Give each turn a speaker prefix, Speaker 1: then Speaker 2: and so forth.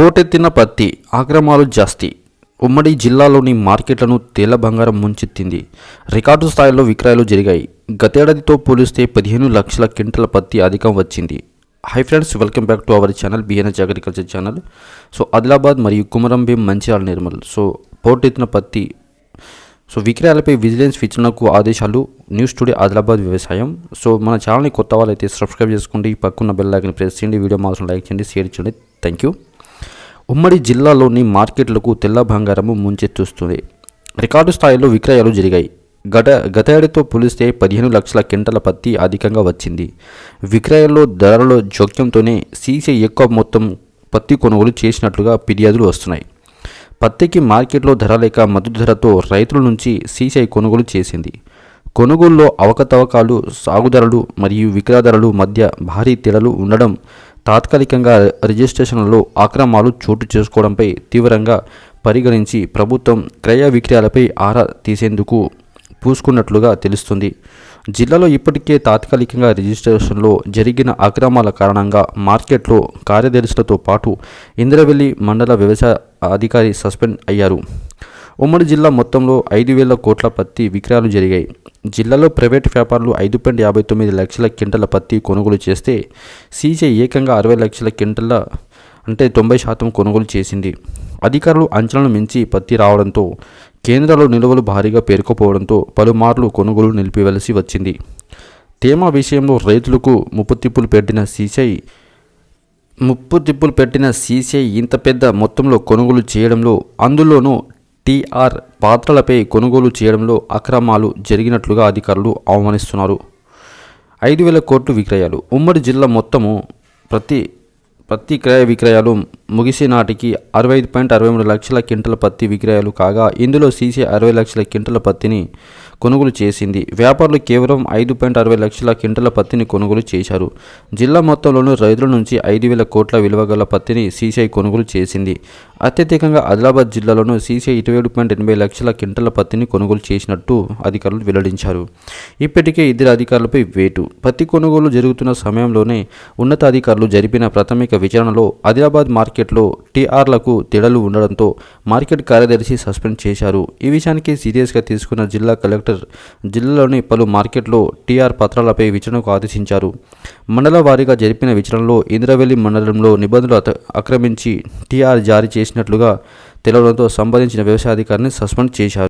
Speaker 1: పోటెత్తిన పత్తి ఆక్రమాలు జాస్తి. ఉమ్మడి జిల్లాలోని మార్కెట్లను తెల్ల బంగారం ముంచెత్తింది. రికార్డు స్థాయిలో విక్రయాలు జరిగాయి. గతేడాదితో పోలిస్తే పదిహేను లక్షల క్వింటల పత్తి అధికం వచ్చింది. Hi friends welcome back to our channel BNS agriculture channel. So Adilabad మరియు కుమరంభీం మంచిర్యాల నిర్మల్. సో పోటెత్తిన పత్తి. సో విక్రయాలపై విజిలెన్స్ విచారణకు ఆదేశాలు. న్యూస్ టుడే ఆదిలాబాద్ వ్యవసాయం. సో మన ఛానల్ని కొత్త వాళ్ళైతే సబ్స్క్రైబ్ చేసుకోండి. పక్కన బెల్ ఐకన్ ప్రెస్ చేయండి. వీడియో మాత్రం లైక్ చేయండి షేర్ చేయండి. Thank you. ఉమ్మడి జిల్లాలోని మార్కెట్లకు తెల్ల బంగారము ముంచెత్తుస్తుంది. రికార్డు స్థాయిలో విక్రయాలు జరిగాయి. గత గత పోలిస్తే పదిహేను లక్షల క్వింటల పత్తి అధికంగా వచ్చింది. విక్రయాల్లో ధరల జోక్యంతోనే సీసీ ఎక్కువ మొత్తం పత్తి కొనుగోలు చేసినట్లుగా ఫిర్యాదులు వస్తున్నాయి. పత్తికి మార్కెట్లో ధర లేక మద్దతు ధరతో రైతుల నుంచి సీసీఐ కొనుగోలు చేసింది. కొనుగోలులో అవకతవకాలు సాగుధరలు మరియు విక్రయధరలు మధ్య భారీ తేడాలు ఉండడం తాత్కాలికంగా రిజిస్ట్రేషన్లలో అక్రమాలు చోటు చేసుకోవడంపై తీవ్రంగా పరిగణించి ప్రభుత్వం క్రయ విక్రయాలపై ఆరా తీసేందుకు పూసుకున్నట్లుగా తెలుస్తుంది. జిల్లాలో ఇప్పటికే తాత్కాలికంగా రిజిస్ట్రేషన్లో జరిగిన అక్రమాల కారణంగా మార్కెట్లో కార్యదర్శులతో పాటు ఇంద్రవెల్లి మండల వ్యవసాయ అధికారి సస్పెండ్ అయ్యారు. ఉమ్మడి జిల్లా మొత్తంలో ఐదు వేల కోట్ల పత్తి విక్రయాలు జరిగాయి. జిల్లాలో ప్రైవేట్ వ్యాపారులు ఐదు పాయింట్ యాభై తొమ్మిది లక్షల క్వింటల పత్తి కొనుగోలు చేస్తే సీజే ఏకంగా అరవై లక్షల క్వింటల అంటే తొంభై శాతం కొనుగోలు చేసింది. అధికారులు అంచనాలను మించి పత్తి రావడంతో కేంద్రాలు నిల్వలు భారీగా పేరుకుపోవడంతో పలుమార్లు కొనుగోలు నిలిపివలసి వచ్చింది. తేమ విషయంలో రైతులకు ముప్పు తిప్పులు పెట్టిన సీసీఐ ముప్పు తిప్పులు పెట్టిన సీసీఐ ఇంత పెద్ద మొత్తంలో కొనుగోలు చేయడంలో అందులోనూ టీఆర్ పాత్రలపై కొనుగోలు చేయడంలో అక్రమాలు జరిగినట్లుగా అధికారులు అవమానిస్తున్నారు ఐదు వేల కోట్లు విక్రయాలు. ఉమ్మడి జిల్లా మొత్తము ప్రతి పత్తి క్రయ విక్రయాలు ముగిసే నాటికి అరవై ఐదు పాయింట్ అరవై మూడు లక్షల క్వింటల పత్తి విక్రయాలు కాగా ఇందులో సీసీ అరవై లక్షల క్వింటల పత్తిని కొనుగోలు చేసింది. వ్యాపారులు కేవలం ఐదు పాయింట్ అరవై లక్షల క్వింటల పత్తిని కొనుగోలు చేశారు. జిల్లా మొత్తంలోనూ రైతుల నుంచి ఐదు వేల కోట్ల విలువ గల పత్తిని సీసీఐ కొనుగోలు చేసింది. అత్యధికంగా ఆదిలాబాద్ జిల్లాలోనూ సీసీఐ ఇరవై ఏడు పాయింట్ ఎనభై లక్షల క్వింటల పత్తిని కొనుగోలు చేసినట్టు అధికారులు వెల్లడించారు. ఇప్పటికే ఇద్దరు అధికారులపై వేటు. పత్తి కొనుగోలు జరుగుతున్న సమయంలోనే ఉన్నతాధికారులు జరిపిన ప్రాథమిక విచారణలో ఆదిలాబాద్ మార్కెట్లో టీఆర్లకు తిడలు ఉండడంతో మార్కెట్ కార్యదర్శి సస్పెండ్ చేశారు. ఈ విషయానికి సీరియస్గా తీసుకున్న జిల్లా కలెక్టర్ జిల్లాలోని పలు మార్కెట్లో టీఆర్ పత్రాలపై విచారణకు ఆదేశించారు. మండల వారీగా జరిపిన విచారణలో ఇంద్రవెల్లి మండలంలో నిబంధనలు ఆక్రమించి టీఆర్ జారీ చేసినట్లుగా తెలవడంతో సంబంధించిన వ్యవసాయ అధికారిని సస్పెండ్ చేశారు.